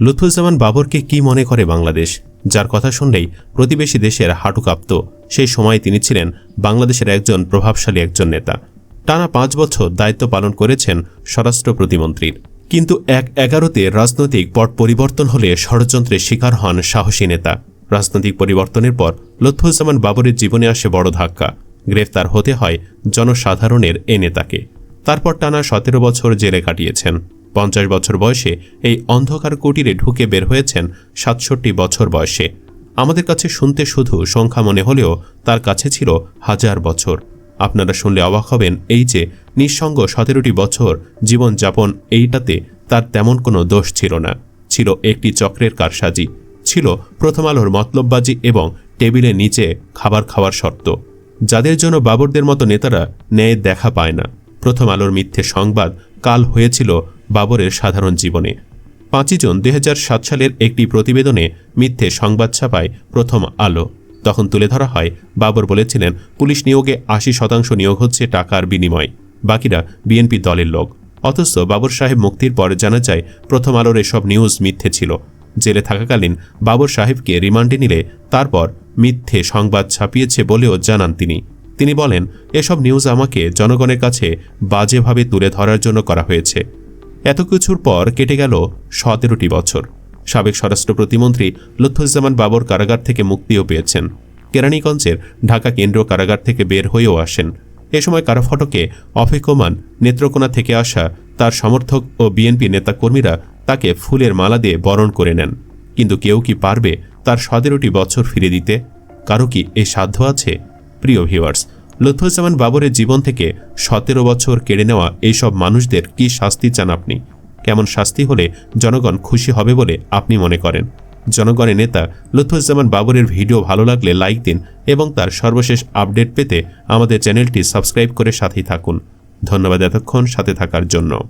লুৎফুজ্জামান বাবরকে কি মনে করে বাংলাদেশ? যার কথা শুনলেই প্রতিবেশী দেশের হাঁটু কাঁপত। সেই সময় তিনি ছিলেন বাংলাদেশের একজন প্রভাবশালী একজন নেতা। টানা পাঁচ বছর দায়িত্ব পালন করেছেন স্বরাষ্ট্র প্রতিমন্ত্রীর। কিন্তু এক এগারোতে রাজনৈতিক পট পরিবর্তন হলে ষড়যন্ত্রের শিকার হন সাহসী নেতা। রাজনৈতিক পরিবর্তনের পর লুৎফুজ্জামান বাবরের জীবনে আসে বড় ধাক্কা। গ্রেফতার হতে হয় জনসাধারণের এ নেতাকে। তারপর টানা সতেরো বছর জেলে কাটিয়েছেন। পঞ্চাশ বছর বয়সে এই অন্ধকার কুটিরে ঢুকে বের হয়েছেন সাতষট্টি বছর বয়সে। আমাদের কাছে শুনতে শুধু সংখ্যা মনে হলেও তার কাছে ছিল হাজার বছর। আপনারা শুনলে অবাক হবেন এই যে নিঃসঙ্গ সতেরোটি বছর জীবনযাপন এইটাতে তার তেমন কোনো দোষ ছিল না। ছিল একটি চক্রের কারসাজি। ছিল প্রথম আলোর মতলববাজি এবং টেবিলে নিচে খাবার খাওয়ার শর্ত। যাদের জন্য বাবরদের মতো নেতারা ন্যায় দেখা পায় না। প্রথম আলোর মিথ্যে সংবাদ কাল হয়েছিল বাবরের সাধারণ জীবনে। পাঁচই জুন দু হাজার সাত সালের একটি প্রতিবেদনে মিথ্যে সংবাদ ছাপায় প্রথম আলো। তখন তুলে ধরা হয়, বাবর বলেছিলেন, পুলিশ নিয়োগে আশি শতাংশ নিয়োগ হচ্ছে টাকার বিনিময়। বাকিরা বিএনপি দলের লোক। অথচ বাবর সাহেব মুক্তির পর জানা যায়, প্রথম আলোর এসব নিউজ মিথ্যে ছিল। জেলে থাকাকালীন বাবর সাহেবকে রিমান্ডে নিলে তারপর মিথ্যে সংবাদ ছাপিয়েছে বলেও জানান তিনি। তিনি বলেন, এসব নিউজ আমাকে জনগণের কাছে বাজেভাবে তুলে ধরার জন্য করা হয়েছে। এত কিছুর পর কেটে গেল সতেরোটি বছর। সাবেক স্বরাষ্ট্র প্রতিমন্ত্রী লুৎফুজ্জামান বাবর কারাগার থেকে মুক্তিও পেয়েছেন। কেরানীগঞ্জের ঢাকা কেন্দ্র কারাগার থেকে বের হয়েও আসেন। এ সময় কারাফটকে অপেক্ষমান নেত্রকোনা থেকে আসা তার সমর্থক ও বিএনপি নেতাকর্মীরা তাকে ফুলের মালা দিয়ে বরণ করে নেন। কিন্তু কেউ কি পারবে তার সতেরোটি বছর ফিরে দিতে? কারও কি এই সাধ্য আছে? প্রিয় ভিউয়ার্স লুৎফুজ্জামান বাবরের জীবন থেকে সতেরো বছর কেড়ে নেওয়া এইসব মানুষদের কি শাস্তি চান আপনি? কেমন শাস্তি হলে জনগণ খুশি হবে বলে আপনি মনে করেন? জনগণের নেতা লুৎফুজ্জামান বাবরের ভিডিও ভালো লাগলে লাইক দিন এবং তার সর্বশেষ আপডেট পেতে আমাদের চ্যানেলটি সাবস্ক্রাইব করে সাথেই থাকুন। ধন্যবাদ এতক্ষণ সাথে থাকার জন্য।